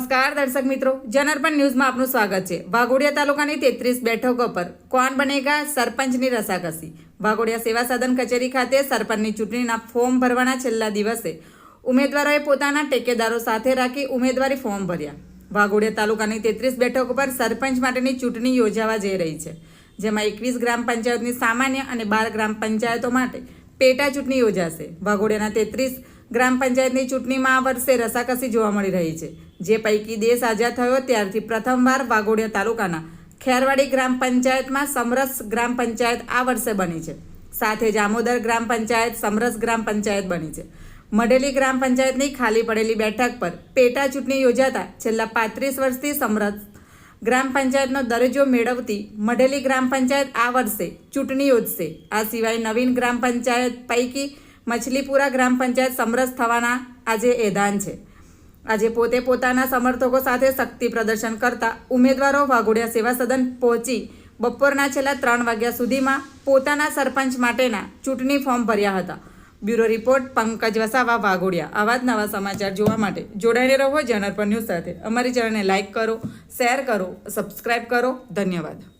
નમસ્કાર દર્શક મિત્રો જનરપન ન્યૂઝમાં આપનું સ્વાગત છે. વાઘોડિયા તાલુકાની તેત્રીસ બેઠકો પર કોણ બનેગા સરપંચની રસાકસી. વાઘોડિયા સેવા સદન કચેરી ખાતે સરપંચની ચૂંટણીના ફોર્મ ભરવાના છેલ્લા દિવસે ઉમેદવારોએ પોતાના ટેકેદારો સાથે રાખી ઉમેદવારી ફોર્મ ભર્યા. વાઘોડિયા તાલુકાની તેત્રીસ બેઠકો પર સરપંચ માટેની ચૂંટણી યોજાવા જઈ રહી છે, જેમાં એકવીસ ગ્રામ પંચાયતની સામાન્ય અને બાર ગ્રામ પંચાયતો માટે પેટા ચૂંટણી યોજાશે. વાઘોડિયાના તેત્રીસ ગ્રામ પંચાયતની ચૂંટણીમાં આ વર્ષે રસાકસી જોવા મળી રહી છે. જે પૈકી દેશ આઝાદ થયો ત્યારથી પ્રથમવાર વાઘોડિયા તાલુકાના ખેરવાડી ગ્રામ પંચાયતમાં સમરસ ગ્રામ પંચાયત આ વર્ષે બની છે. સાથે જામોદર ગ્રામ પંચાયત સમરસ ગ્રામ પંચાયત બની છે. મઢેલી ગ્રામ પંચાયતની ખાલી પડેલી બેઠક પર પેટા ચૂંટણી યોજાતા છેલ્લા પાંત્રીસ વર્ષથી સમરસ ગ્રામ પંચાયતનો દરજ્જો મેળવતી મઢેલી ગ્રામ પંચાયત આ વર્ષે ચૂંટણી યોજશે. આ સિવાય નવીન ગ્રામ પંચાયત પૈકી મછલીપુરા ગ્રામ પંચાયત સમરસ થવાના આજે એધાન છે. આજે પોતે પોતાના સમર્થકો સાથે શક્તિ પ્રદર્શન કરતા ઉમેદવારો વાઘોડિયા સેવા સદન પહોંચી બપોરના છેલ્લા ત્રણ વાગ્યા સુધીમાં પોતાના સરપંચ માટેના ચૂંટણી ફોર્મ ભર્યા હતા. Bureau report, Pankaj Vasava, Vaghodiya. આવા જ નવા સમાચાર જોવા માટે જોડાઈને રહો જનરપર ન્યૂઝ સાથે. અમારી ચેનલને લાઇક કરો, શેર કરો, સબસ્ક્રાઇબ કરો. ધન્યવાદ.